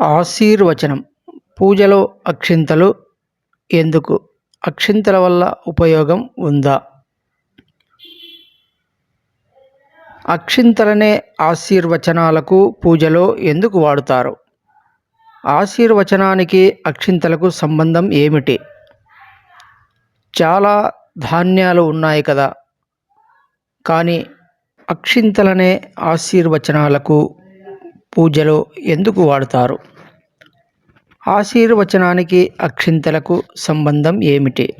ఆశీర్వచనం. పూజలో అక్షింతలు ఎందుకు? అక్షింతల వల్ల ఉపయోగం ఉందా? అక్షింతలనే ఆశీర్వచనాలకు పూజలో ఎందుకు వాడుతారు? ఆశీర్వచనానికి అక్షింతలకు సంబంధం ఏమిటి? చాలా ధాన్యాలు ఉన్నాయి కదా. కానీ అక్షింతలనే ఆశీర్వచనాలకు పూజలో ఎందుకు వాడుతారు? ఆశీర్వచనానికి అక్షింతలకు సంబంధం ఏమిటి?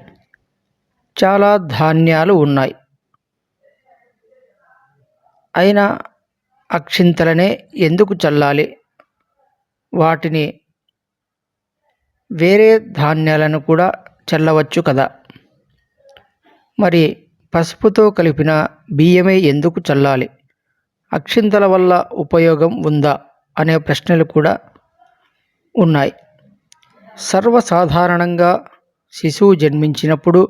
చాలా ధాన్యాలు ఉన్నాయి. అయినా అక్షింతలనే ఎందుకు చల్లాలి? వాటిని వేరే ధాన్యాలను కూడా చల్లవచ్చు కదా? మరి పసుపుతో కలిపిన బియ్యమే ఎందుకు చల్లాలి? అక్షింతల వల్ల ఉపయోగం ఉందా అనే ప్రశ్నలు కూడా ఉన్నాయి. సర్వసాధారణంగా శిశువు జన్మించినప్పుడు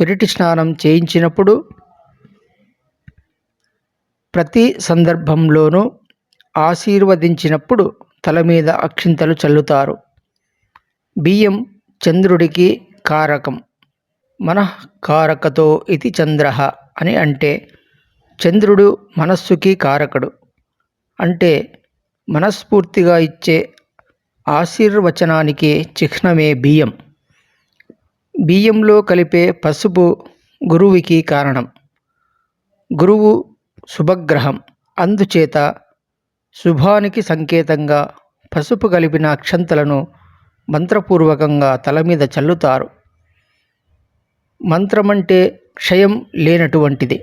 పిరిటి స్నానం చేయించినప్పుడు ప్రతి సందర్భంలోనూ ఆశీర్వదించినప్పుడు తల మీద అక్షింతలు చల్లుతారు. బియ్యం చంద్రుడికి కారకం. మనఃకారకతో ఇది చంద్ర అని అంటే చంద్రుడు మనస్సుకి కారకుడు. అంటే మనస్ఫూర్తిగా ఇచ్చే ఆశీర్వచనానికి చిహ్నమే బియ్యం. బియ్యంలో కలిపే పసుపు గురువుకి కారణం. గురువు శుభగ్రహం. అందుచేత శుభానికి సంకేతంగా పసుపు కలిపిన అక్షంతలను మంత్రపూర్వకంగా తల మీద చల్లుతారు. మంత్రమంటే క్షయం లేనటువంటిది.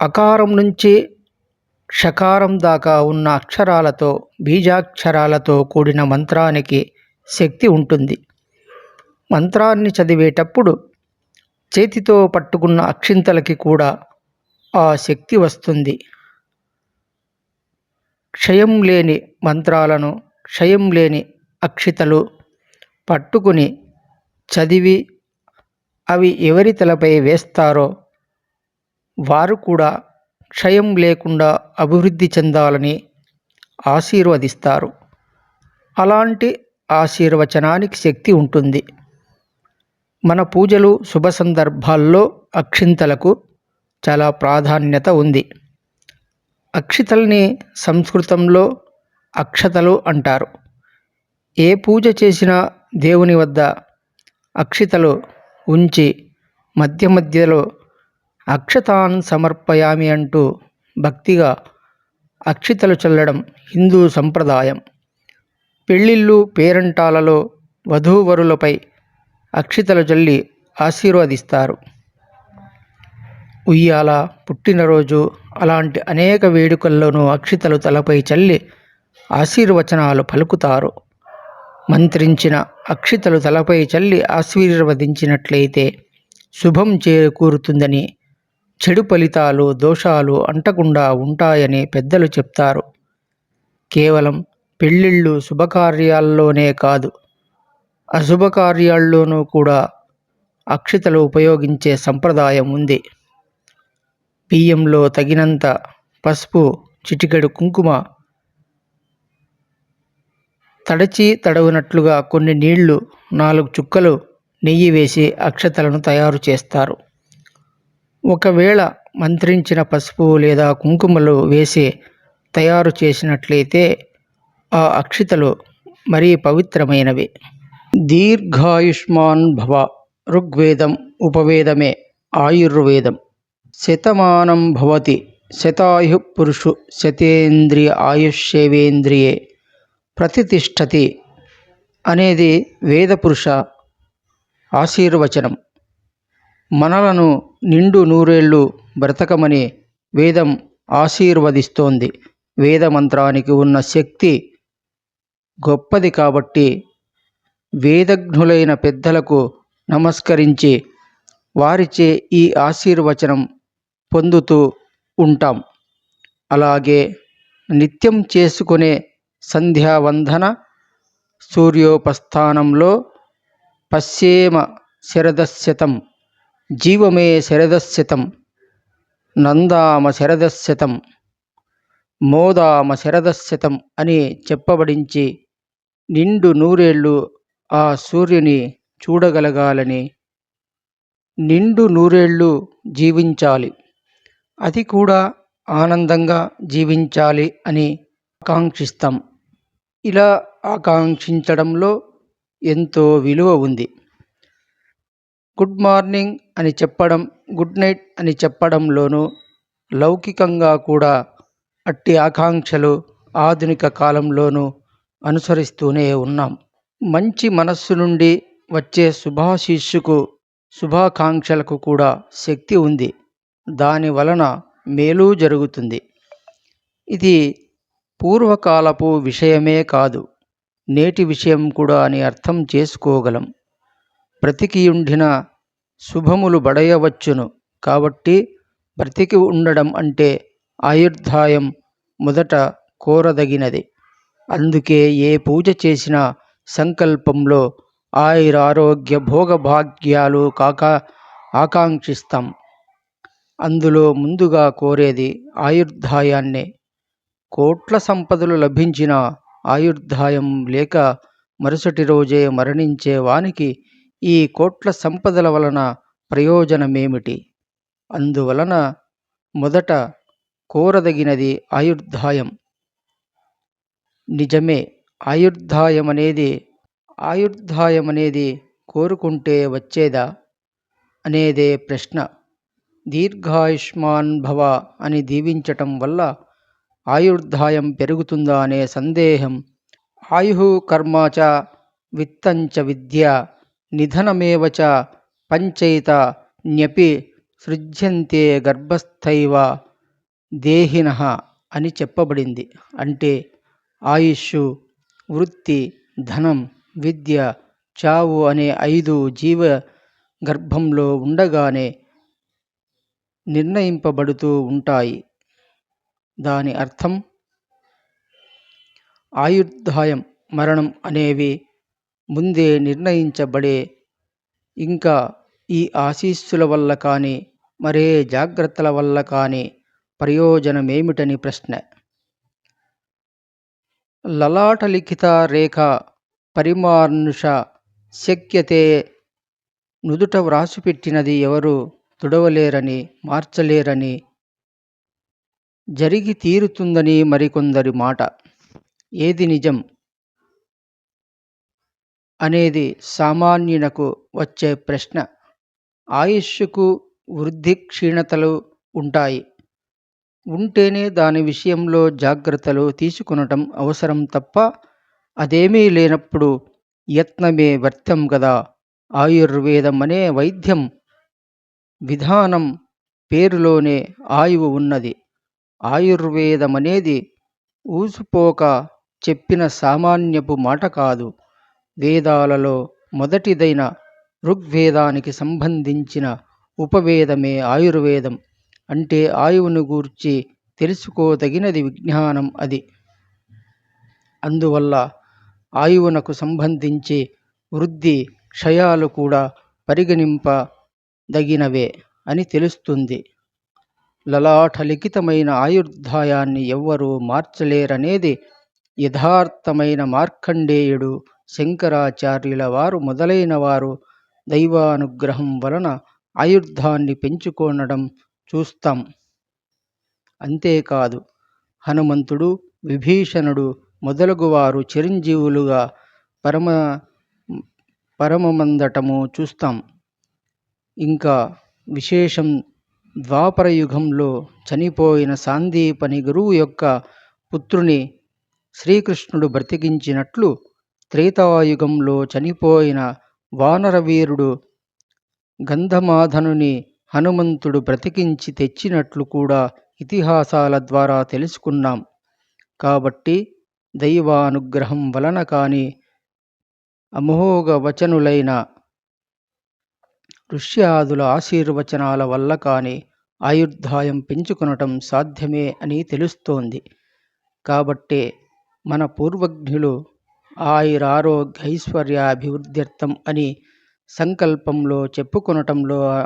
అకారం నుంచి షకారం దాకా ఉన్న అక్షరాలతో బీజాక్షరాలతో కూడిన మంత్రానికి శక్తి ఉంటుంది. మంత్రాన్ని చదివేటప్పుడు చేతితో పట్టుకున్న అక్షింతలకి కూడా ఆ శక్తి వస్తుంది. క్షయం లేని మంత్రాలను క్షయం లేని అక్షితలు పట్టుకుని చదివి అవి ఎవరి తలపై వేస్తారో వారు కూడా క్షయం లేకుండా అభివృద్ధి చెందాలని ఆశీర్వదిస్తారు. అలాంటి ఆశీర్వచనానికి శక్తి ఉంటుంది. మన పూజలు శుభ సందర్భాల్లో అక్షింతలకు చాలా ప్రాధాన్యత ఉంది. అక్షితల్ని సంస్కృతంలో అక్షతలు అంటారు. ఏ పూజ చేసినా దేవుని వద్ద అక్షితలు ఉంచి మధ్య మధ్యలో అక్షతాన్ సమర్పయామి అంటూ భక్తిగా అక్షితలు చల్లడం హిందూ సంప్రదాయం. పెళ్ళిళ్ళు పేరంటాలలో వధూవరులపై అక్షితలు చల్లి ఆశీర్వదిస్తారు. ఉయ్యాల పుట్టినరోజు అలాంటి అనేక వేడుకల్లోనూ అక్షితలు తలపై చల్లి ఆశీర్వచనాలు పలుకుతారు. మంత్రించిన అక్షితలు తలపై చల్లి ఆశీర్వదించినట్లయితే శుభం చేకూరుతుందని చెడు ఫలితాలు దోషాలు అంటకుండా ఉంటాయని పెద్దలు చెప్తారు. కేవలం పెళ్ళిళ్ళు శుభకార్యాల్లోనే కాదు అశుభకార్యాల్లోనూ కూడా అక్షితలు ఉపయోగించే సంప్రదాయం ఉంది. బియ్యంలో తగినంత పసుపు చిటికెడు కుంకుమ తడచి తడవునట్లుగా కొన్ని నీళ్ళు నాలుగు చుక్కలు నెయ్యి వేసి అక్షతలను తయారు చేస్తారు. ఒకవేళ మంత్రించిన పసుపు లేదా కుంకుమలు వేసి తయారు చేసినట్లయితే ఆ అక్షితలు మరీ పవిత్రమైనవి. దీర్ఘాయుష్మాన్ భవ ఋగ్వేదం ఉపవేదమే ఆయుర్వేదం. శతమానం భవతి శతాయు పురుషు శతేంద్రియ ఆయుష్యేవేంద్రియే ప్రతిష్టతి అనేది వేదపురుష ఆశీర్వచనం. మనలను నిండు నూరేళ్ళు బ్రతకమని వేదం ఆశీర్వదిస్తోంది. వేద మంత్రానికి ఉన్న శక్తి గొప్పది కాబట్టి వేదజ్ఞులైన పెద్దలకు నమస్కరించి వారిచే ఈ ఆశీర్వచనం పొందుతూ ఉంటాం. అలాగే నిత్యం చేసుకునే సంధ్యావందన సూర్యోపస్థానంలో పశ్చేమ శరదశతం జీవమే శరదశ్శతం నందామ శరదశ్శతం మోదామ శరదశ్శతం అని చెప్పబడించి నిండు నూరేళ్ళు ఆ సూర్యుని చూడగలగాలని. నిండు నూరేళ్ళు జీవించాలి. అది కూడా ఆనందంగా జీవించాలి అని ఆకాంక్షిస్తాం. ఇలా ఆకాంక్షించడంలో ఎంతో విలువ ఉంది. Good morning. అని చెప్పడం గుడ్ నైట్ అని చెప్పడంలోనూ లౌకికంగా కూడా అట్టి ఆకాంక్షలు ఆధునిక కాలంలోనూ అనుసరిస్తూనే ఉన్నాం. మంచి మనస్సు నుండి వచ్చే శుభాశీస్సుకు శుభాకాంక్షలకు కూడా శక్తి ఉంది. దాని వలన మేలు జరుగుతుంది. ఇది పూర్వకాలపు విషయమే కాదు నేటి విషయం కూడా అని అర్థం చేసుకోగలం. బ్రతికియుండిన శుభములు బడయవచ్చును. కాబట్టి బ్రతికి ఉండడం అంటే ఆయుర్దాయం మొదట కోరదగినది. అందుకే ఏ పూజ చేసినా సంకల్పంలో ఆయురారోగ్య భోగభాగ్యాలు కాక ఆకాంక్షిస్తాం. అందులో ముందుగా కోరేది ఆయుర్దాయాన్నే కోట్ల సంపదలు లభించిన ఆయుర్దాయం లేక మరుసటి రోజే మరణించే వానికి ఈ కోట్ల సంపదల వలన ప్రయోజనమేమిటి? అందువలన మొదట కోరదగినది ఆయుర్ధాయం. నిజమే ఆయుర్ధాయం అనేది ఆయుర్దాయం అనేది కోరుకుంటే వచ్చేదా? అనేదే ప్రశ్న. దీర్ఘాయుష్మాన్ భవ అని దీవించటం వల్ల ఆయుర్ధాయం పెరుగుతుందా అనే సందేహం. ఆయు కర్మాచ విత్తంచ విద్య నిధనమేవచ పంచైత న్యపి సృజ్యంతే గర్భస్థైవ దేహిన అని చెప్పబడింది. అంటే ఆయుష్ వృత్తి ధనం విద్య చావు అనే ఐదు జీవ గర్భంలో ఉండగానే నిర్ణయింపబడుతూ ఉంటాయి. దాని అర్థం ఆయుర్దాయం మరణం అనేవి ముందే నిర్ణయించబడే. ఇంకా ఈ ఆశీస్సుల వల్ల కానీ మరే జాగ్రత్తల వల్ల కానీ ప్రయోజనమేమిటని ప్రశ్న. లలాటలిఖిత రేఖ పరిమానుష శక్యతే నుదుట వ్రాసిపెట్టినది ఎవరు తుడవలేరని మార్చలేరని జరిగి తీరుతుందని మరికొందరి మాట. ఏది నిజం? అనేది సామాన్యునకు వచ్చే ప్రశ్న. ఆయుష్కు వృద్ధి క్షీణతలు ఉంటాయి. ఉంటేనే దాని విషయంలో జాగ్రత్తలు తీసుకునటం అవసరం తప్ప అదేమీ లేనప్పుడు యత్నమే వ్యర్థం కదా ఆయుర్వేదం అనే వైద్యం విధానం పేరులోనే ఆయువు ఉన్నది. ఆయుర్వేదం అనేది ఊసుపోక చెప్పిన సామాన్యపు మాట కాదు. వేదాలలో మొదటిదైన ఋగ్వేదానికి సంబంధించిన ఉపవేదమే ఆయుర్వేదం. అంటే ఆయువును గూర్చి తెలుసుకోదగినది విజ్ఞానం అది. అందువల్ల ఆయువునకు సంబంధించి వృద్ధి క్షయాలు కూడా పరిగణింపదగినవే అని తెలుస్తుంది. లలాటలిఖితమైన ఆయుర్ధాయాన్ని ఎవ్వరూ మార్చలేరనేది యథార్థమైన మార్కండేయుడు శంకరాచార్యుల వారు మొదలైన వారు దైవానుగ్రహం వలన ఆయుర్ధాన్ని పెంచుకోనడం చూస్తాం. అంతేకాదు హనుమంతుడు విభీషణుడు మొదలగువారు చిరంజీవులుగా పరమ పరమమందటము చూస్తాం. ఇంకా విశేషం ద్వాపర యుగంలో చనిపోయిన సాందీపని గురువు యొక్క పుత్రుని శ్రీకృష్ణుడు బ్రతికించినట్లు త్రేతాయుగంలో చనిపోయిన వానరవీరుడు గంధమాధనుని హనుమంతుడు బ్రతికించి తెచ్చినట్లు కూడా ఇతిహాసాల ద్వారా తెలుసుకున్నాం. కాబట్టి దైవానుగ్రహం వలన కానీ అమోఘ వచనులైన ఋష్యాదుల ఆశీర్వచనాల వల్ల కానీ ఆయుర్దాయం పెంచుకొనటం సాధ్యమే అని తెలుస్తోంది. కాబట్టే మన పూర్వజ్ఞులు ఆయురారోగ్య ఐశ్వర్యాభివృద్ధ్యర్థం అని సంకల్పంలో చెప్పుకొనటంలో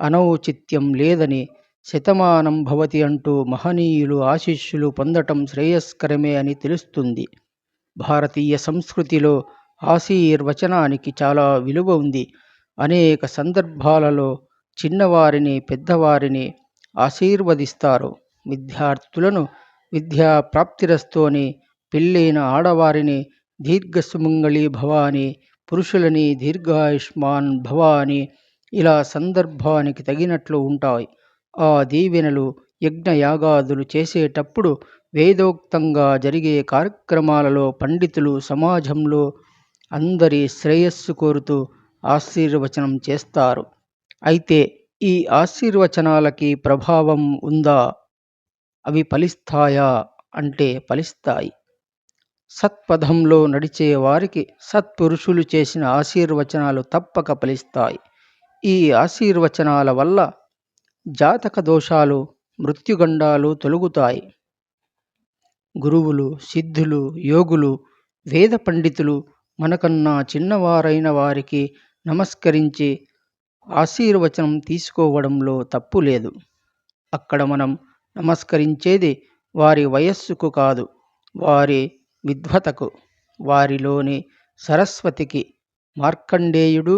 అనౌచిత్యం లేదని శతమానం భవతి అంటూ మహనీయులు ఆశీస్సులు పొందటం శ్రేయస్కరమే అని తెలుస్తుంది. భారతీయ సంస్కృతిలో ఆశీర్వచనానికి చాలా విలువ ఉంది. అనేక సందర్భాలలో చిన్నవారిని పెద్దవారిని ఆశీర్వదిస్తారు. విద్యార్థులను విద్యా ప్రాప్తిరస్తోని పెళ్ళైన ఆడవారిని దీర్ఘ సుమంగళి భవ అని పురుషులని దీర్ఘాయుష్మాన్ భవ అని ఇలా సందర్భానికి తగినట్లు ఉంటాయి. ఆ దీవెనలు యజ్ఞయాగాదులు చేసేటప్పుడు వేదోక్తంగా జరిగే కార్యక్రమాలలో పండితులు సమాజంలో అందరి శ్రేయస్సు కోరుతూ ఆశీర్వచనం చేస్తారు. అయితే ఈ ఆశీర్వచనాలకి ప్రభావం ఉందా? అవి ఫలిస్తాయా? అంటే ఫలిస్తాయి. సత్పథంలో నడిచే వారికి సత్పురుషులు చేసిన ఆశీర్వచనాలు తప్పక ఫలిస్తాయి. ఈ ఆశీర్వచనాల వల్ల జాతక దోషాలు మృత్యుగండాలు తొలగుతాయి. గురువులు సిద్ధులు యోగులు వేద పండితులు మనకన్నా చిన్నవారైన వారికి నమస్కరించి ఆశీర్వచనం తీసుకోవడంలో తప్పు లేదు. అక్కడ మనం నమస్కరించేది వారి వయస్సుకు కాదు వారి విద్వతకు వారిలోని సరస్వతికి మార్కండేయుడు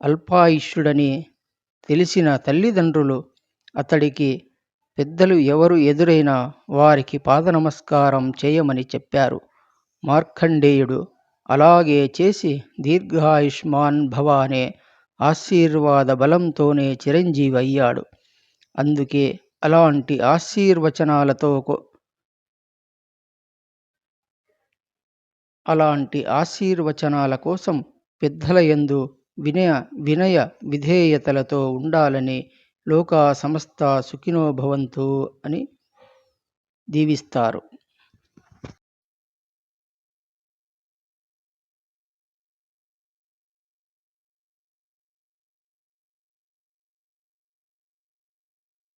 అల్పాయుష్యుడని తెలిసిన తల్లిదండ్రులు అతడికి పెద్దలు ఎవరు ఎదురైనా వారికి పాదనమస్కారం చేయమని చెప్పారు. మార్కండేయుడు అలాగే చేసి దీర్ఘాయుష్మాన్ భవ అనే ఆశీర్వాద బలంతోనే చిరంజీవి అయ్యాడు. అందుకే అలాంటి ఆశీర్వచనాలతో అలాంటి ఆశీర్వచనాల కోసం పెద్దల యందు వినయ వినయ విధేయతలతో ఉండాలని లోకా సమస్త సుఖినో భవంతు అని దీవిస్తారు.